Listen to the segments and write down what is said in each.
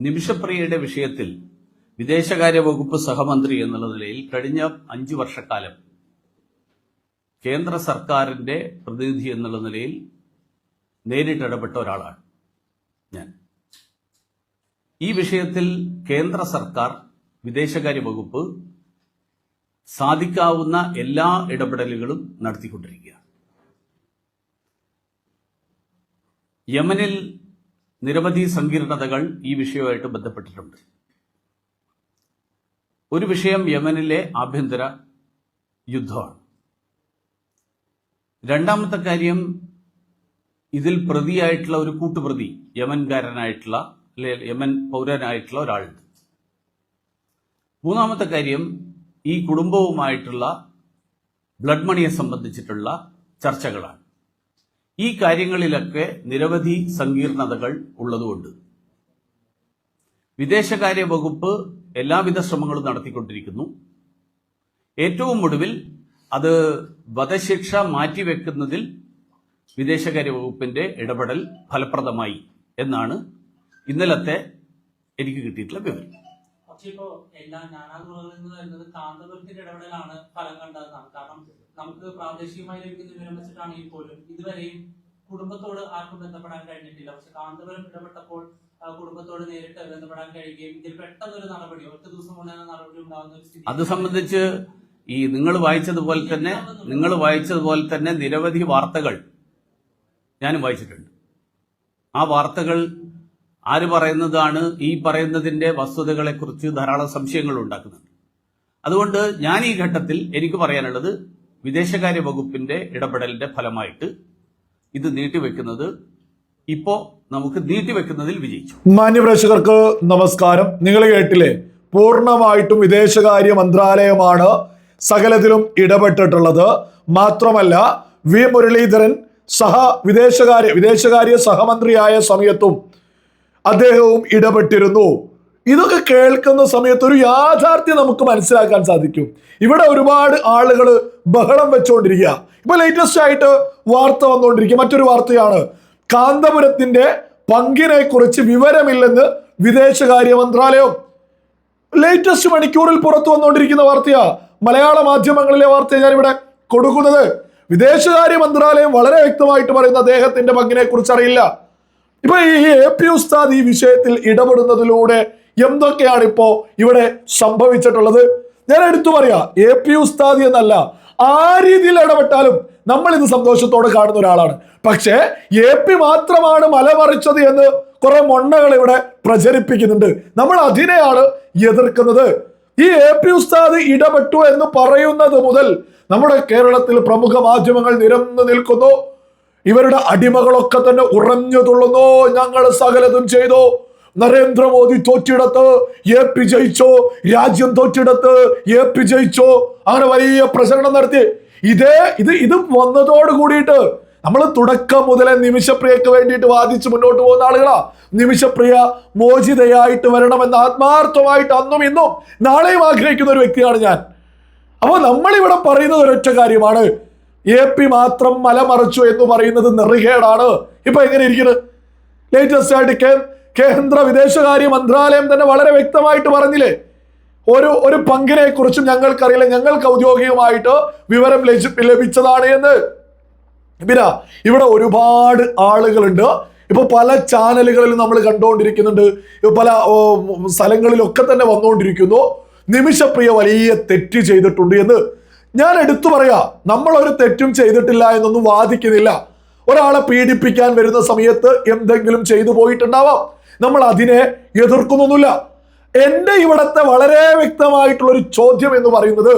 നിമിഷപ്രിയയുടെ വിഷയത്തിൽ വിദേശകാര്യ വകുപ്പ് സഹമന്ത്രി എന്നുള്ള നിലയിൽ കഴിഞ്ഞ അഞ്ചു വർഷക്കാലം കേന്ദ്ര സർക്കാരിന്റെ പ്രതിനിധി എന്നുള്ള നിലയിൽ നേരിട്ട് ഇടപെട്ട ഒരാളാണ് ഞാൻ. ഈ വിഷയത്തിൽ കേന്ദ്ര സർക്കാർ വിദേശകാര്യ വകുപ്പ് സാധിക്കാവുന്ന എല്ലാ ഇടപെടലുകളും നടത്തിക്കൊണ്ടിരിക്കുകയാണ്. യമനിൽ നിരവധി സങ്കീർണതകൾ ഈ വിഷയവുമായിട്ട് ബന്ധപ്പെട്ടിട്ടുണ്ട്. ഒരു വിഷയം യമനിലെ ആഭ്യന്തര യുദ്ധമാണ്. രണ്ടാമത്തെ കാര്യം ഇതിൽ പ്രതിയായിട്ടുള്ള ഒരു കൂട്ടുപ്രതി യമൻകാരനായിട്ടുള്ള യമൻ പൗരനായിട്ടുള്ള ഒരാളുണ്ട്. മൂന്നാമത്തെ കാര്യം ഈ കുടുംബവുമായിട്ടുള്ള ബ്ലഡ് മണിയെ സംബന്ധിച്ചിട്ടുള്ള ചർച്ചകളാണ്. ഈ കാര്യങ്ങളിലൊക്കെ നിരവധി സങ്കീർണതകൾ ഉള്ളതുകൊണ്ട്. വിദേശകാര്യ വകുപ്പ് എല്ലാവിധ ശ്രമങ്ങളും നടത്തിക്കൊണ്ടിരിക്കുന്നു. ഏറ്റവും ഒടുവിൽ അത് വധശിക്ഷ മാറ്റിവെക്കുന്നതിൽ വിദേശകാര്യ വകുപ്പിന്റെ ഇടപെടൽ ഫലപ്രദമായി എന്നാണ് ഇന്നലത്തെ എനിക്ക് കിട്ടിയിട്ടുള്ള വിവരം. പക്ഷെ ഇപ്പോ എല്ലാ നാനാതുറകളിൽ നിന്ന് വരുന്നത് കാന്തപുരത്തിന്റെ ഇടപെടലാണ് ഫലം കണ്ടതെന്നാണ്. കാരണം നമുക്ക് പ്രാദേശികമായി ലഭിക്കുന്ന വിവരം വെച്ചിട്ടാണെങ്കിൽ പോലും ഇതുവരെയും കുടുംബത്തോട് ആർക്കും ബന്ധപ്പെടാൻ കഴിഞ്ഞിട്ടില്ല. പക്ഷെ കാന്തപുരം ഇടപെട്ടപ്പോൾ കുടുംബത്തോട് നേരിട്ട് ബന്ധപ്പെടാൻ കഴിയുകയും ഇതിൽ പെട്ടെന്നൊരു നടപടി ഒറ്റ ദിവസം കൊണ്ട് നടപടി ഉണ്ടാകുന്ന ഒരു സ്ഥിതി അത് സംബന്ധിച്ച് ഈ നിങ്ങൾ വായിച്ചതുപോലെ തന്നെ നിങ്ങൾ വായിച്ചതുപോലെ തന്നെ നിരവധി വാർത്തകൾ ഞാനും വായിച്ചിട്ടുണ്ട്. ആ വാർത്തകൾ ആര് പറയുന്നതാണ് ഈ പറയുന്നതിന്റെ വസ്തുതകളെക്കുറിച്ച് ധാരാളം സംശയങ്ങൾ ഉണ്ടാക്കുന്നുണ്ട് അതുകൊണ്ട് ഞാൻ ഈ ഘട്ടത്തിൽ എനിക്ക് പറയാനുള്ളത് വിദേശകാര്യ വകുപ്പിന്റെ ഇടപെടലിന്റെ ഫലമായിട്ട് ഇത് നീട്ടിവെക്കുന്നത് ഇപ്പോ നമുക്ക് നീട്ടിവെക്കുന്നതിൽ വിജയിച്ചു. മാന്യപ്രേക്ഷകർക്ക് നമസ്കാരം. നിങ്ങൾ കേട്ടില്ലേ? പൂർണമായിട്ടും വിദേശകാര്യ മന്ത്രാലയമാണ് സകലത്തിലും ഇടപെട്ടിട്ടുള്ളത്. മാത്രമല്ല വി മുരളീധരൻ സഹ വിദേശകാര്യ വിദേശകാര്യ സഹമന്ത്രിയായ സമയത്തും അദ്ദേഹവും ഇടപെട്ടിരുന്നു. ഇതൊക്കെ കേൾക്കുന്ന സമയത്ത് ഒരു യാഥാർത്ഥ്യം നമുക്ക് മനസ്സിലാക്കാൻ സാധിക്കും. ഇവിടെ ഒരുപാട് ആളുകൾ ബഹളം വെച്ചുകൊണ്ടിരിക്കുക ഇപ്പൊ ലേറ്റസ്റ്റ് ആയിട്ട് വാർത്ത വന്നുകൊണ്ടിരിക്കുക മറ്റൊരു വാർത്തയാണ് കാന്തപുരത്തിന്റെ പങ്കിനെ കുറിച്ച് വിവരമില്ലെന്ന് വിദേശകാര്യ മന്ത്രാലയം. ലേറ്റസ്റ്റ് മണിക്കൂറിൽ പുറത്തു വന്നുകൊണ്ടിരിക്കുന്ന വാർത്തയാ. മലയാള മാധ്യമങ്ങളിലെ വാർത്ത ഇവിടെ കൊടുക്കുന്നത്. വിദേശകാര്യ മന്ത്രാലയം വളരെ വ്യക്തമായിട്ട് പറയുന്ന അദ്ദേഹത്തിന്റെ പങ്കിനെ കുറിച്ച് അറിയില്ല. ഇപ്പൊ ഈ എ പി ഉസ്താദ് ഈ വിഷയത്തിൽ ഇടപെടുന്നതിലൂടെ എന്തൊക്കെയാണ് ഇപ്പോ ഇവിടെ സംഭവിച്ചിട്ടുള്ളത്? ഞാൻ എടുത്തു പറയാ എ പി ഉസ്താദ് എന്നല്ല ആ രീതിയിൽ ഇടപെട്ടാലും നമ്മൾ ഇത് സന്തോഷത്തോടെ കാണുന്ന ഒരാളാണ്. പക്ഷേ എ പി മാത്രമാണ് മലമറിച്ചത് എന്ന് കുറെ മൊണ്ണകൾ ഇവിടെ പ്രചരിപ്പിക്കുന്നുണ്ട്. നമ്മൾ അതിനെയാണ് എതിർക്കുന്നത്. ഈ എ പി ഉസ്താദ് ഇടപെട്ടു എന്ന് പറയുന്നത് മുതൽ നമ്മുടെ കേരളത്തിൽ പ്രമുഖ മാധ്യമങ്ങൾ നിരന്നു നിൽക്കുന്നു. ഇവരുടെ അടിമകളൊക്കെ തന്നെ ഉറഞ്ഞു തുള്ളുന്നു. ഞങ്ങൾ സകലതും ചെയ്തു. നരേന്ദ്രമോദി തോറ്റിടത്ത് എ പി ജയിച്ചോ? രാജ്യം തോറ്റിടത്ത് എ പി ജയിച്ചോ? അങ്ങനെ വലിയ പ്രചരണം നടത്തി. ഇതേ ഇത് ഇത് വന്നതോട് കൂടിയിട്ട് നമ്മൾ തുടക്കം മുതലേ നിമിഷപ്രിയക്ക് വേണ്ടിയിട്ട് വാദിച്ച് മുന്നോട്ട് പോകുന്ന ആളുകളാ. നിമിഷപ്രിയ മോചിതയായിട്ട് വരണമെന്ന് ആത്മാർത്ഥമായിട്ട് അന്നും ഇന്നും നാളെയും ആഗ്രഹിക്കുന്ന ഒരു വ്യക്തിയാണ് ഞാൻ. അപ്പോൾ നമ്മളിവിടെ പറയുന്നത് ഒരൊറ്റ കാര്യമാണ്. എ പി മാത്രം മലമറച്ചു എന്ന് പറയുന്നത് നെറികേടാണ്. ഇപ്പൊ എങ്ങനെ ഇരിക്കുന്നത് ലേറ്റസ്റ്റ് ആയിട്ട് കേന്ദ്ര വിദേശകാര്യ മന്ത്രാലയം തന്നെ വളരെ വ്യക്തമായിട്ട് പറഞ്ഞില്ലേ? ഒരു ഒരു പങ്കിനെ കുറിച്ചും ഞങ്ങൾക്കറിയില്ല. ഞങ്ങൾക്ക് ഔദ്യോഗികമായിട്ട് വിവരം ലഭി- ലഭിച്ചതാണ് എന്ന്. പിന്നെ ഇവിടെ ഒരുപാട് ആളുകളുണ്ട്. ഇപ്പൊ പല ചാനലുകളിലും നമ്മൾ കണ്ടുകൊണ്ടിരിക്കുന്നുണ്ട്. പല സ്ഥലങ്ങളിലൊക്കെ തന്നെ വന്നുകൊണ്ടിരിക്കുന്നു. നിമിഷപ്രിയ വലിയ തെറ്റ് ചെയ്തിട്ടുണ്ട് എന്ന്. ഞാൻ എടുത്തു പറയാ നമ്മൾ ഒരു തെറ്റും ചെയ്തിട്ടില്ല എന്നൊന്നും വാദിക്കുന്നില്ല. ഒരാളെ പീഡിപ്പിക്കാൻ വരുന്ന സമയത്ത് എന്തെങ്കിലും ചെയ്തു പോയിട്ടുണ്ടാവാം. നമ്മൾ അതിനെ എതിർക്കുന്നൊന്നുമില്ല. എന്റെ ഇവിടത്തെ വളരെ വ്യക്തമായിട്ടുള്ള ഒരു ചോദ്യം എന്ന് പറയുന്നത്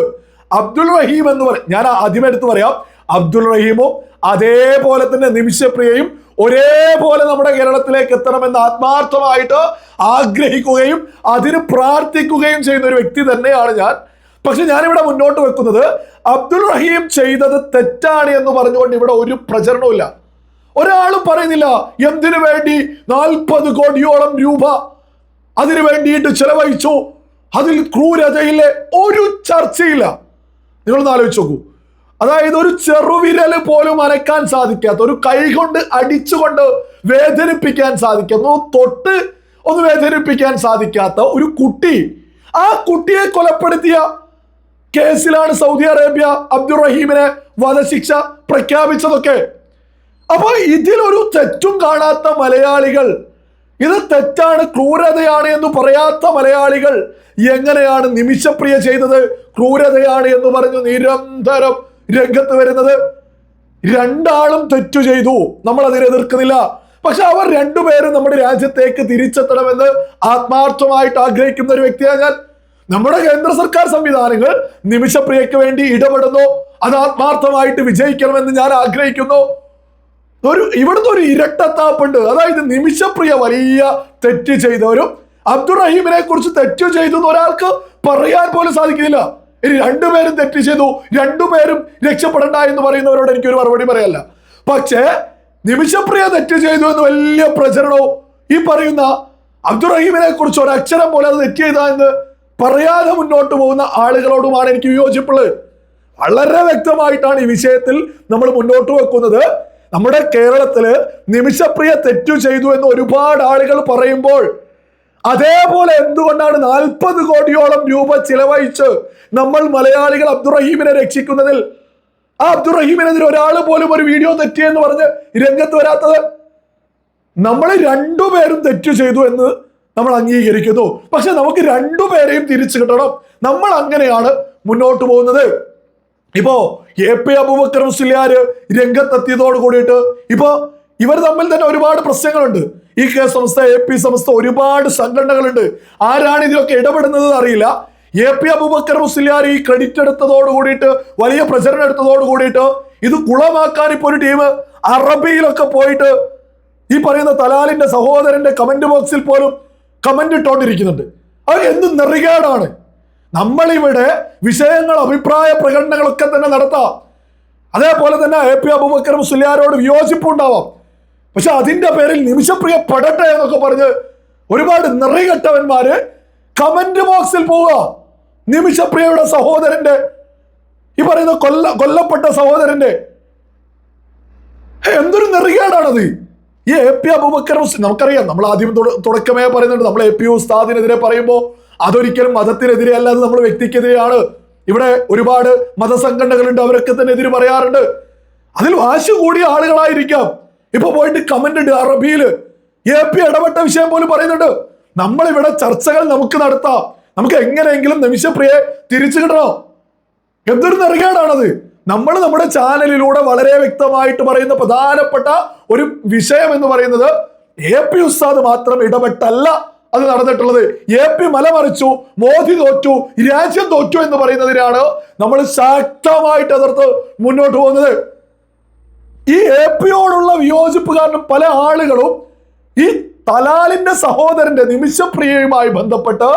അബ്ദുൾ റഹീം എന്ന് പറയും ഞാൻ ആദ്യമേ എടുത്തു പറയാം. അബ്ദുൾ റഹീമും അതേപോലെ തന്നെ നിമിഷപ്രിയയും ഒരേപോലെ നമ്മുടെ കേരളത്തിലേക്ക് എത്തണമെന്ന് ആത്മാർത്ഥമായിട്ട് ആഗ്രഹിക്കുകയും അതിന് പ്രാർത്ഥിക്കുകയും ചെയ്യുന്ന ഒരു വ്യക്തി തന്നെയാണ് ഞാൻ. പക്ഷെ ഞാനിവിടെ മുന്നോട്ട് വെക്കുന്നത് അബ്ദുൾ റഹീം ചെയ്തത് തെറ്റാണ് എന്ന് പറഞ്ഞുകൊണ്ട് ഇവിടെ ഒരു പ്രചരണവുമില്ല. ഒരാളും പറയുന്നില്ല എന്തിനു വേണ്ടി നാൽപ്പത് കോടിയോളം രൂപ അതിനു വേണ്ടിയിട്ട് ചെലവഴിച്ചു? അതിൽ ക്രൂരതയിലെ ഒരു ചർച്ചയില്ല. നിങ്ങളൊന്ന് ആലോചിച്ച് നോക്കൂ. അതായത് ഒരു ചെറുവിരൽ പോലും അനക്കാൻ സാധിക്കാത്ത ഒരു കൈ കൊണ്ട് അടിച്ചുകൊണ്ട് വേദനിപ്പിക്കാൻ സാധിക്കുന്നു തൊട്ട് ഒന്ന് വേദനിപ്പിക്കാൻ സാധിക്കാത്ത ഒരു കുട്ടി. ആ കുട്ടിയെ കൊലപ്പെടുത്തിയ കേസിലാണ് സൗദി അറേബ്യ അബ്ദുറഹീമിനെ വധശിക്ഷ പ്രഖ്യാപിച്ചതൊക്കെ. അപ്പൊ ഇതിലൊരു തെറ്റും കാണാത്ത മലയാളികൾ ഇത് തെറ്റാണ് ക്രൂരതയാണ് എന്ന് പറയാത്ത മലയാളികൾ എങ്ങനെയാണ് നിമിഷപ്രിയ ചെയ്തത്? ക്രൂരതയാണ് എന്ന് പറഞ്ഞു നിരന്തരം രംഗത്ത് വരുന്നത്. രണ്ടാളും തെറ്റു ചെയ്തു. നമ്മൾ അതിനെ എതിർക്കുന്നില്ല. പക്ഷെ അവർ രണ്ടുപേരും നമ്മുടെ രാജ്യത്തേക്ക് തിരിച്ചെത്തണമെന്ന് ആത്മാർത്ഥമായിട്ട് ആഗ്രഹിക്കുന്ന ഒരു വ്യക്തിയാണ് ഞാൻ. നമ്മുടെ കേന്ദ്ര സർക്കാർ സംവിധാനങ്ങൾ നിമിഷപ്രിയക്ക് വേണ്ടി ഇടപെടുന്നു. അത് ആത്മാർത്ഥമായിട്ട് വിജയിക്കണമെന്ന് ഞാൻ ആഗ്രഹിക്കുന്നു. ഒരു ഇവിടുന്ന് ഒരു ഇരട്ടത്താപ്പുണ്ട്. അതായത് നിമിഷപ്രിയ വലിയ തെറ്റ് ചെയ്തവരും അബ്ദുറഹീമിനെ കുറിച്ച് തെറ്റ് ചെയ്തു ഒരാൾക്ക് പറയാൻ പോലും സാധിക്കുന്നില്ല. ഇനി രണ്ടുപേരും തെറ്റ് ചെയ്തു രണ്ടുപേരും രക്ഷപ്പെടണ്ട എന്ന് പറയുന്നവരോട് എനിക്കൊരു മറുപടി പറയല്ല പക്ഷേ നിമിഷപ്രിയ തെറ്റ് ചെയ്തു എന്ന് വലിയ പ്രചരണവും ഈ പറയുന്ന അബ്ദുറഹീമിനെ കുറിച്ച് ഒരു അക്ഷരം പോലെ അത് തെറ്റ് ചെയ്ത എന്ന് പറയാതെ മുന്നോട്ട് പോകുന്ന ആളുകളോടുമാണ് എനിക്ക് വിയോജിപ്പുള്ളത്. വളരെ വ്യക്തമായിട്ടാണ് ഈ വിഷയത്തിൽ നമ്മൾ മുന്നോട്ട് വെക്കുന്നത്. നമ്മുടെ കേരളത്തിൽ നിമിഷപ്രിയ തെറ്റു ചെയ്തു എന്ന് ഒരുപാട് ആളുകൾ പറയുമ്പോൾ അതേപോലെ എന്തുകൊണ്ടാണ് നാൽപ്പത് കോടിയോളം രൂപ ചിലവഴിച്ച് നമ്മൾ മലയാളികൾ അബ്ദുറഹീമിനെ രക്ഷിക്കുന്നതിൽ? ആ അബ്ദുറഹീമിനെതിരെ ഒരാൾ പോലും ഒരു വീഡിയോ തെറ്റിയെന്ന് പറഞ്ഞ് രംഗത്ത് വരാത്തത്? നമ്മൾ രണ്ടുപേരും തെറ്റു ചെയ്തു എന്ന് നമ്മൾ അംഗീകരിക്കുന്നു. പക്ഷെ നമുക്ക് രണ്ടുപേരെയും തിരിച്ചു കിട്ടണം. നമ്മൾ അങ്ങനെയാണ് മുന്നോട്ട് പോകുന്നത്. ഇപ്പോ എ പി അബൂബക്കർ മുസ്ലിയാര് രംഗത്തെത്തിയതോട് കൂടിയിട്ട് ഇപ്പോ ഇവർ തമ്മിൽ തന്നെ ഒരുപാട് പ്രശ്നങ്ങളുണ്ട്. ഈ K Samastha A P Samastha ഒരുപാട് സംഘടനകളുണ്ട്. ആരാണ് ഇതിലൊക്കെ ഇടപെടുന്നത് അറിയില്ല. എ പി അബൂബക്കർ മുസ്ലിയാർ ഈ ക്രെഡിറ്റ് എടുത്തതോട് കൂടിയിട്ട് വലിയ പ്രചരണം എടുത്തതോട് കൂടിയിട്ട് ഇത് കുളമാക്കാൻ ഇപ്പോൾ ഒരു ടീം അറബിയിലൊക്കെ പോയിട്ട് ഈ പറയുന്ന തലാലിന്റെ സഹോദരന്റെ കമന്റ് ബോക്സിൽ പോലും കമന്റ് ഇട്ടോണ്ടിരിക്കുന്നുണ്ട്. അത് എന്ത് നെറികേടാണ്. നമ്മളിവിടെ വിഷയങ്ങൾ അഭിപ്രായ പ്രകടനങ്ങളൊക്കെ തന്നെ നടത്താം. അതേപോലെ തന്നെ എ പി അബൂബക്കർ മുസ്ലിയാരോട് വിയോജിപ്പുണ്ടാവാം. പക്ഷെ അതിന്റെ പേരിൽ നിമിഷപ്രിയ പെടട്ടെ എന്നൊക്കെ പറഞ്ഞ് ഒരുപാട് നിറികെട്ടവന്മാര് കമന്റ് ബോക്സിൽ പോവുക. നിമിഷപ്രിയയുടെ സഹോദരന്റെ ഈ പറയുന്ന കൊല്ല കൊല്ലപ്പെട്ട സഹോദരന്റെ. എന്തൊരു നെറികേടാണത്. ഈ എ പി അബൂബക്കർ നമുക്കറിയാം. നമ്മൾ ആദ്യം തുടക്കമേ പറയുന്നുണ്ട്. നമ്മൾ എ പി ഉസ്താദിനെതിരെ പറയുമ്പോൾ അതൊരിക്കലും മതത്തിനെതിരെ അല്ലാതെ നമ്മൾ വ്യക്തിക്കെതിരെയാണ്. ഇവിടെ ഒരുപാട് മതസംഘടനകളുണ്ട്. അവരൊക്കെ തന്നെ എതിര് പറയാറുണ്ട്. അതിൽ വാശി കൂടിയ ആളുകളായിരിക്കാം. ഇപ്പൊ പോയിട്ട് കമന്റ് ഉണ്ട് അറബിയിൽ എ പി ഇടപെട്ട വിഷയം പോലും പറയുന്നുണ്ട്. നമ്മളിവിടെ ചർച്ചകൾ നമുക്ക് നടത്താം. നമുക്ക് എങ്ങനെയെങ്കിലും നിമിഷപ്രിയെ തിരിച്ചു കിട്ടണം. എന്തൊരു നെറുകേടാണത്. നമ്മൾ നമ്മുടെ ചാനലിലൂടെ വളരെ വ്യക്തമായിട്ട് പറയുന്ന പ്രധാനപ്പെട്ട ഒരു വിഷയം എന്ന് പറയുന്നത് എ പി ഉസ്താദ് മാത്രം ഇടപെട്ടല്ല അത് നടന്നിട്ടുള്ളത്. എ പി മലമറിച്ചു മോദി തോറ്റു രാജ്യം തോറ്റു എന്ന് പറയുന്നതിനാണ് നമ്മൾ ശക്തമായിട്ട് അതിർത്ത് മുന്നോട്ട് പോകുന്നത്. ഈ എ പിയോടുള്ള വിയോജിപ്പ് കാരണം പല ആളുകളും ഈ തലാലിന്റെ സഹോദരന്റെ നിമിഷപ്രിയയുമായി ബന്ധപ്പെട്ട്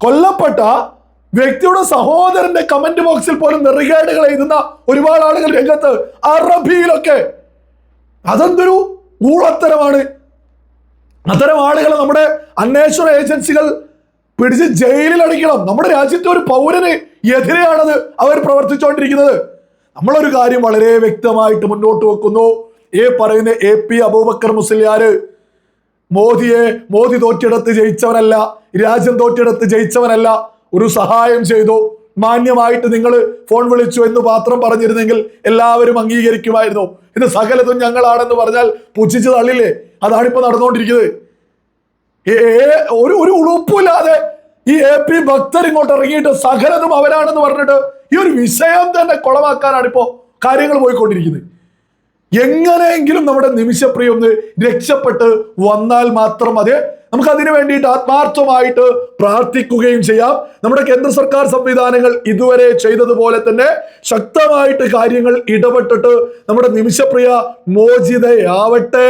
കൊല്ലപ്പെട്ട വ്യക്തിയുടെ സഹോദരന്റെ കമന്റ് ബോക്സിൽ പോലും നെറികേടുകൾ എഴുതുന്ന ഒരുപാട് ആളുകൾ രംഗത്ത് അറബിയിലൊക്കെ. അതെന്തൊരു ഊളത്തരമാണ്. അത്തരം ആളുകളെ നമ്മുടെ അന്വേഷണ ഏജൻസികൾ പിടിച്ച് ജയിലിൽ അടിക്കണം നമ്മുടെ രാജ്യത്തെ ഒരു പൗരന് എതിരെയാണത് അവർ പ്രവർത്തിച്ചുകൊണ്ടിരിക്കുന്നത് നമ്മളൊരു കാര്യം വളരെ വ്യക്തമായിട്ട് മുന്നോട്ട് വെക്കുന്നു. ഈ പറയുന്ന എ പി അബൂബക്കർ മുസ്ലിയാര് മോദിയെ മോദി തോറ്റിടത്ത് ജയിച്ചവനല്ല രാജ്യം തോറ്റിടത്ത് ജയിച്ചവനല്ല ഒരു സഹായം ചെയ്തു. മാന്യമായിട്ട് നിങ്ങൾ ഫോൺ വിളിച്ചു എന്ന് മാത്രം പറഞ്ഞിരുന്നെങ്കിൽ എല്ലാവരും അംഗീകരിക്കുമായിരുന്നു. ഇത് സകലതും ഞങ്ങളാണെന്ന് പറഞ്ഞാൽ പുച്ഛിച്ച് തള്ളില്ലേ? അതാണിപ്പോ നടന്നുകൊണ്ടിരിക്കുന്നത്. ഏ- ഒരു ഒരു ഉളുപ്പില്ലാതെ ഈ എ പി ഭക്തർ ഇങ്ങോട്ട് ഇറങ്ങിയിട്ട് സകലതും അവരാണെന്ന് പറഞ്ഞിട്ട് ഈ ഒരു വിഷയം തന്നെ കുളമാക്കാനാണ് ഇപ്പോ കാര്യങ്ങൾ പോയിക്കൊണ്ടിരിക്കുന്നത്. എങ്ങനെയെങ്കിലും നമ്മുടെ നിമിഷപ്രിയ ഒന്ന് രക്ഷപ്പെട്ട് വന്നാൽ മാത്രം മതി. നമുക്ക് അതിനു വേണ്ടിയിട്ട് ആത്മാർത്ഥമായിട്ട് പ്രാർത്ഥിക്കുകയും ചെയ്യാം. നമ്മുടെ കേന്ദ്ര സർക്കാർ സംവിധാനങ്ങൾ ഇതുവരെ ചെയ്തതുപോലെ തന്നെ ശക്തമായിട്ട് കാര്യങ്ങൾ ഇടപെട്ടിട്ട് നമ്മുടെ നിമിഷപ്രിയ മോചിതയാവട്ടെ.